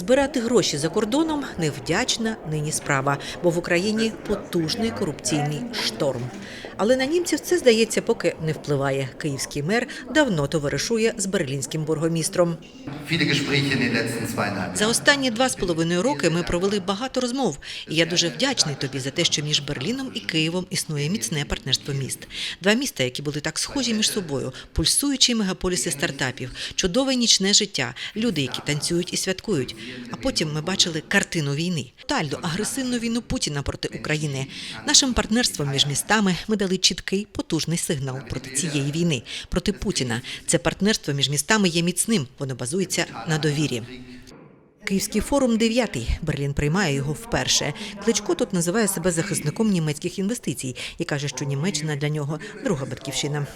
Збирати гроші за кордоном невдячна нині справа, бо в Україні потужний корупційний шторм. Але на німців це здається, поки не впливає. Київський мер давно товаришує з берлінським бургомістром. За останні два з половиною роки ми провели багато розмов, і я дуже вдячний тобі за те, що між Берліном і Києвом існує міцне партнерство міст. Два міста, які були так схожі між собою, пульсуючі мегаполіси стартапів, чудове нічне життя, люди, які танцюють і святкують. А потім ми бачили картину війни, тальду, агресивну війну Путіна проти України. Нашим партнерством між містами ми дали чіткий потужний сигнал проти цієї війни, проти Путіна. Це партнерство між містами є міцним, воно базується на довірі. Київський форум дев'ятий. Берлін приймає його вперше. Кличко тут називає себе захисником німецьких інвестицій і каже, що Німеччина для нього друга батьківщина.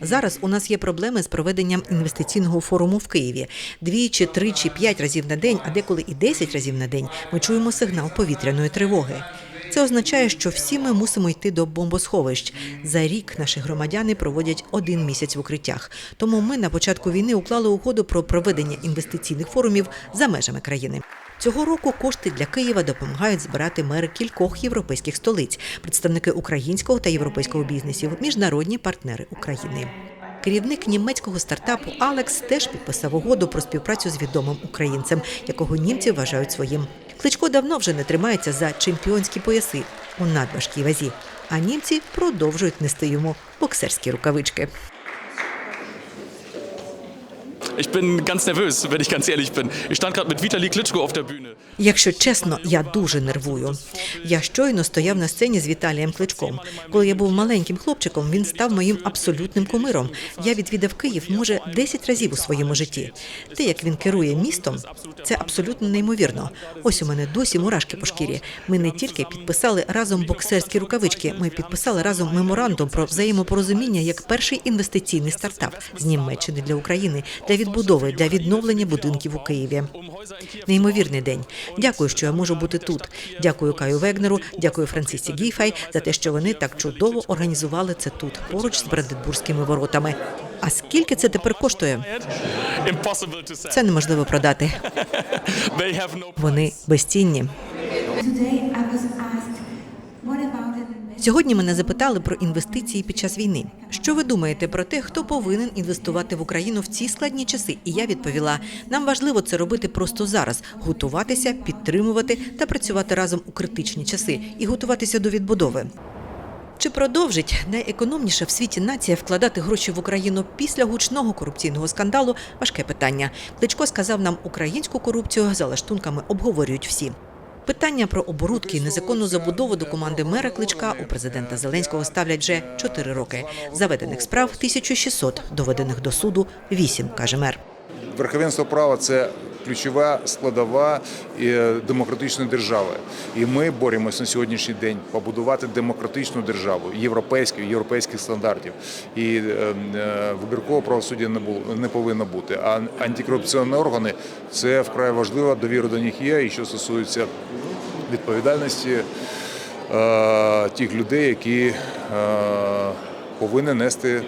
Зараз у нас є проблеми з проведенням інвестиційного форуму в Києві. Дві чи три чи п'ять разів на день, а деколи і десять разів на день. Ми чуємо сигнал повітряної тривоги. Це означає, що всі ми мусимо йти до бомбосховищ. За рік наші громадяни проводять один місяць в укриттях. Тому ми на початку війни уклали угоду про проведення інвестиційних форумів за межами країни. Цього року кошти для Києва допомагають збирати мери кількох європейських столиць, представники українського та європейського бізнесів, міжнародні партнери України. Керівник німецького стартапу Алекс теж підписав угоду про співпрацю з відомим українцем, якого німці вважають своїм. Кличко давно вже не тримається за чемпіонські пояси у надважкій вазі, а німці продовжують нести йому боксерські рукавички. Ich bin ganz nervös, wenn ich ganz ehrlich bin. Ich stand gerade mit Vitali Klitschko auf der Bühne. Якщо чесно, я дуже нервую. Я щойно стояв на сцені з Віталієм Кличком. Коли я був маленьким хлопчиком, він став моїм абсолютним кумиром. Я відвідав Київ, може, 10 разів у своєму житті. Те, як він керує містом, це абсолютно неймовірно. Ось у мене досі мурашки по шкірі. Ми не тільки підписали разом боксерські рукавички, ми підписали разом меморандум про взаємопорозуміння як перший інвестиційний стартап з Німеччини для України для відбудови для відновлення будинків у Києві. Неймовірний день. Дякую, що я можу бути тут. Дякую Каю Вегнеру, дякую Францисі Гіфай за те, що вони так чудово організували це тут, поруч з Бранденбурзькими воротами. А скільки це тепер коштує? Це неможливо продати. Вони безцінні. Сьогодні мене запитали про інвестиції під час війни. Що ви думаєте про те, хто повинен інвестувати в Україну в ці складні часи? І я відповіла: нам важливо це робити просто зараз: готуватися, підтримувати та працювати разом у критичні часи і готуватися до відбудови. Чи продовжить найекономніша в світі нація вкладати гроші в Україну після гучного корупційного скандалу? Важке питання. Кличко сказав нам, українську корупцію за лаштунками обговорюють всі. Питання про оборудки і незаконну забудову до команди мера Кличка у президента Зеленського ставлять вже 4 роки. Заведених справ 1600, доведених до суду 8, каже мер. верховенство права це ключова складова е, демократичної держави. І ми боремося на сьогоднішній день побудувати демократичну державу європейську, європейських стандартів. І е, е, вибіркового правосуддя не було не повинно бути. А антикорупційні органи це вкрай важливо. Довіра до них є. І що стосується відповідальності е, тих людей, які е, повинні нести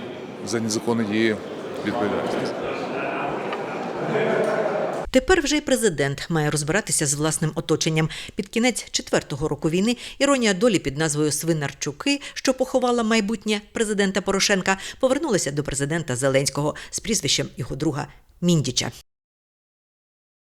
за незаконні дії відповідальність. Тепер вже й президент має розбиратися з власним оточенням. Під кінець четвертого року війни іронія долі під назвою Свинарчуки, що поховала майбутнє президента Порошенка, повернулася до президента Зеленського з прізвищем його друга Міндіча.